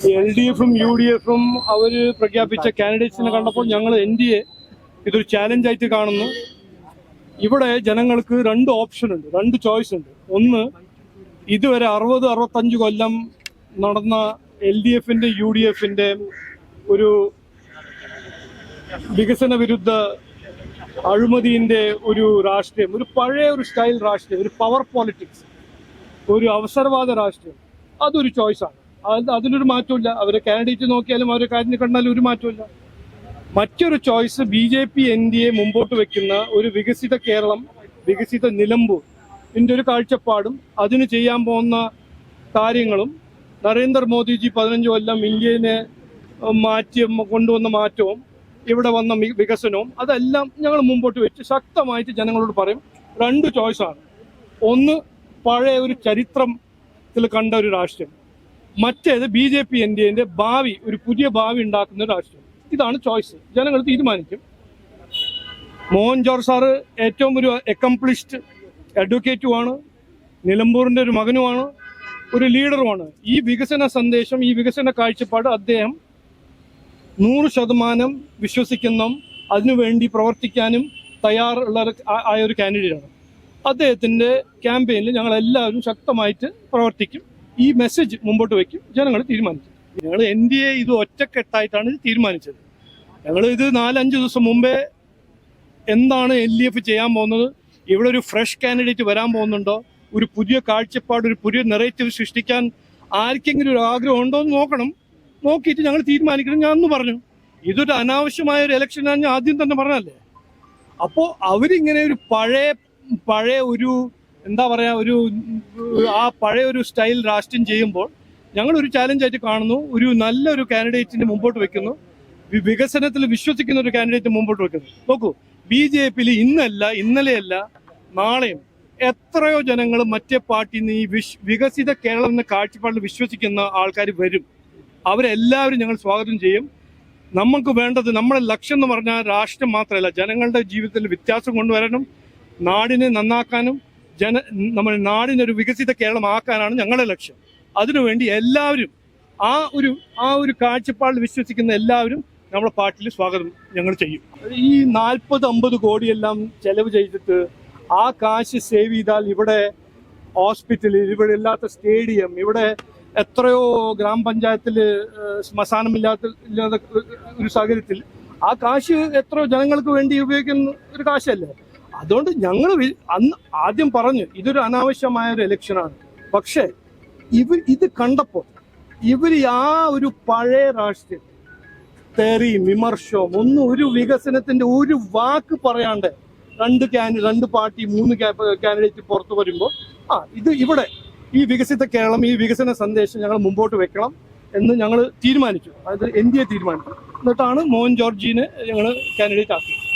L D എഫും U D എഫും അവർ പ്രഖ്യാപിച്ച കാൻഡിഡേറ്റ്സിനെ കണ്ടപ്പോൾ ഞങ്ങൾ എൻ ഡി എ ഇതൊരു ചാലഞ്ചായിട്ട് കാണുന്നു. ഇവിടെ ജനങ്ങൾക്ക് രണ്ട് ഓപ്ഷൻ ഉണ്ട് രണ്ട് ചോയ്സ് ഉണ്ട്. ഒന്ന് ഇതുവരെ അറുപത് അറുപത്തഞ്ച് കൊല്ലം നടന്ന എൽ ഡി എഫിന്റെ യു ഡി എഫിന്റെ ഒരു വികസന വിരുദ്ധ അഴിമതിന്റെ ഒരു രാഷ്ട്രീയം ഒരു പഴയ ഒരു സ്റ്റൈൽ രാഷ്ട്രീയം ഒരു പവർ പോളിറ്റിക്സ് ഒരു അവസരവാദ രാഷ്ട്രീയം അതൊരു ചോയ്സാണ് അതിലൊരു മാറ്റമില്ല അവരെ കാൻഡിഡേറ്റ് നോക്കിയാലും അവരെ കാര്യം കണ്ടാലും ഒരു മാറ്റമില്ല മറ്റൊരു choice B J P N D A മുമ്പോട്ട് വെക്കുന്ന ഒരു വികസിത കേരളം വികസിത നിലമ്പൂർ ഇതിന്റെ ഒരു കാഴ്ചപ്പാടും അതിന് ചെയ്യാൻ പോകുന്ന കാര്യങ്ങളും നരേന്ദ്രമോദിജി പതിനഞ്ച് കൊല്ലം ഇന്ത്യനെ മാറ്റി കൊണ്ടുവന്ന മാറ്റവും ഇവിടെ വന്ന വികസനവും അതെല്ലാം ഞങ്ങൾ മുമ്പോട്ട് വെച്ച് ശക്തമായിട്ട് ജനങ്ങളോട് പറയും. രണ്ട് ചോയ്സാണ്. ഒന്ന് പഴയ ഒരു ചരിത്രത്തിൽ കണ്ട ഒരു രാഷ്ട്രീയം. മറ്റേത് B J P N D എന്റെ ഭാവി ഒരു പുതിയ ഭാവി ഉണ്ടാക്കുന്ന രാഷ്ട്രീയം. ഇതാണ് ചോയ്സ്. ജനങ്ങൾ തീരുമാനിക്കും. മോഹൻ ജോർജ് സാറ് ഏറ്റവും ഒരു അക്കംപ്ലിഷ്ഡ് അഡ്വക്കേറ്റുമാണ് നിലമ്പൂരിന്റെ ഒരു മകനുമാണ്. ഒരു ലീഡറുമാണ്. ഈ വികസന സന്ദേശം ഈ വികസന കാഴ്ചപ്പാട് അദ്ദേഹം നൂറ് ശതമാനം വിശ്വസിക്കുന്ന അതിനുവേണ്ടി പ്രവർത്തിക്കാനും തയ്യാറുള്ള ആയ ഒരു കാൻഡിഡേറ്റാണ് അദ്ദേഹത്തിന്റെ ക്യാമ്പയിനിൽ ഞങ്ങൾ എല്ലാവരും ശക്തമായിട്ട് പ്രവർത്തിക്കും. ഈ മെസ്സേജ് മുമ്പോട്ട് വയ്ക്കും ജനങ്ങൾ തീരുമാനിക്കും. ഞങ്ങൾ എൻ ഡി എ ഇത് ഒറ്റക്കെട്ടായിട്ടാണ് തീരുമാനിച്ചത്. ഞങ്ങൾ ഇത് നാലഞ്ച് ദിവസം മുമ്പേ എന്താണ് എൽ ഡി എഫ് ചെയ്യാൻ പോകുന്നത്? ഇവിടെ ഒരു ഫ്രഷ് കാൻഡിഡേറ്റ് വരാൻ പോകുന്നുണ്ടോ? ഒരു പുതിയ കാഴ്ചപ്പാട് ഒരു പുതിയ നെറേറ്റീവ് സൃഷ്ടിക്കാൻ ആർക്കെങ്കിലും ഒരു ആഗ്രഹം ഉണ്ടോ എന്ന് നോക്കണം. നോക്കിയിട്ട് ഞങ്ങൾ തീരുമാനിക്കണം. ഞാൻ അന്ന് പറഞ്ഞു. ഇതൊരു അനാവശ്യമായ ഒരു ഇലക്ഷൻ ഞാൻ ആദ്യം തന്നെ പറഞ്ഞല്ലേ അപ്പോൾ അവരിങ്ങനെ ഒരു പഴയ പഴയ ഒരു എന്താ പറയുക ഒരു ആ പഴയ ഒരു സ്റ്റൈൽ രാഷ്ട്രീയം ചെയ്യുമ്പോൾ ഞങ്ങൾ ഒരു ചാലഞ്ച് ആയിട്ട് കാണുന്നു. ഒരു നല്ലൊരു കാൻഡിഡേറ്റിനെ മുമ്പോട്ട് വെക്കുന്നു. വികസനത്തിൽ വിശ്വസിക്കുന്ന ഒരു കാൻഡിഡേറ്റ് മുമ്പോട്ട് വെക്കുന്നു. നോക്കൂ ബി ജെ പിയിൽ ഇന്നല്ല ഇന്നലെയല്ല നാളെയും എത്രയോ ജനങ്ങൾ മറ്റേ പാർട്ടിയിൽ നിന്ന് ഈ വിശ് വികസിത കേരളം എന്ന കാഴ്ചപ്പാടിൽ വിശ്വസിക്കുന്ന ആൾക്കാർ വരും. അവരെല്ലാവരും ഞങ്ങൾ സ്വാഗതം ചെയ്യും. നമുക്ക് വേണ്ടത് നമ്മുടെ ലക്ഷ്യം എന്ന് പറഞ്ഞാൽ രാഷ്ട്രം മാത്രമല്ല. ജനങ്ങളുടെ ജീവിതത്തിൽ വ്യത്യാസം കൊണ്ടുവരാനും നാടിനെ നന്നാക്കാനും ജന നമ്മുടെ നാടിനൊരു വികസിത കേരളമാക്കാനാണ് ഞങ്ങളുടെ ലക്ഷ്യം. അതിനുവേണ്ടി എല്ലാവരും ആ ഒരു ആ ഒരു കാഴ്ചപ്പാടിൽ വിശ്വസിക്കുന്ന എല്ലാവരും നമ്മുടെ പാർട്ടിയിൽ സ്വാഗതം ഞങ്ങൾ ചെയ്യും. ഈ നാൽപ്പത് അമ്പത് കോടിയെല്ലാം ചെലവ് ചെയ്തിട്ട് ആ കാശ് സേവ് ചെയ്താൽ ഇവിടെ ഹോസ്പിറ്റൽ ഇവിടെ ഇല്ലാത്ത സ്റ്റേഡിയം ഇവിടെ എത്രയോ ഗ്രാമപഞ്ചായത്തിൽ ശ്മശാനമില്ലാത്ത ഇല്ലാത്ത ഒരു സാഹചര്യത്തിൽ ആ കാശ് എത്രയോ ജനങ്ങൾക്ക് വേണ്ടി ഉപയോഗിക്കുന്ന ഒരു കാശല്ലേ? അതുകൊണ്ട് ഞങ്ങൾ അന്ന് ആദ്യം പറഞ്ഞു ഇതൊരു അനാവശ്യമായ ഒരു ഇലക്ഷനാണ് പക്ഷേ ഇവർ ഇത് കണ്ടപ്പോൾ ഇവർ ആ ഒരു പഴയ രാഷ്ട്രീയം തെറിയും വിമർശവും ഒന്നും ഒരു വികസനത്തിന്റെ ഒരു വാക്ക് പറയാണ്ട് രണ്ട് ക്യാൻഡി രണ്ട് പാർട്ടി മൂന്ന് കാൻഡിഡേറ്റ് പുറത്തു വരുമ്പോൾ ആ ഇത് ഇവിടെ ഈ വികസിത കേരളം ഈ വികസന സന്ദേശം ഞങ്ങൾ മുമ്പോട്ട് വെക്കണം എന്ന് ഞങ്ങൾ തീരുമാനിച്ചു. അതായത് എൻ ഡി എ തീരുമാനിച്ചു. എന്നിട്ടാണ് മോഹൻ ജോർജിനെ ഞങ്ങൾ കാൻഡിഡേറ്റ് ആക്കിയത്.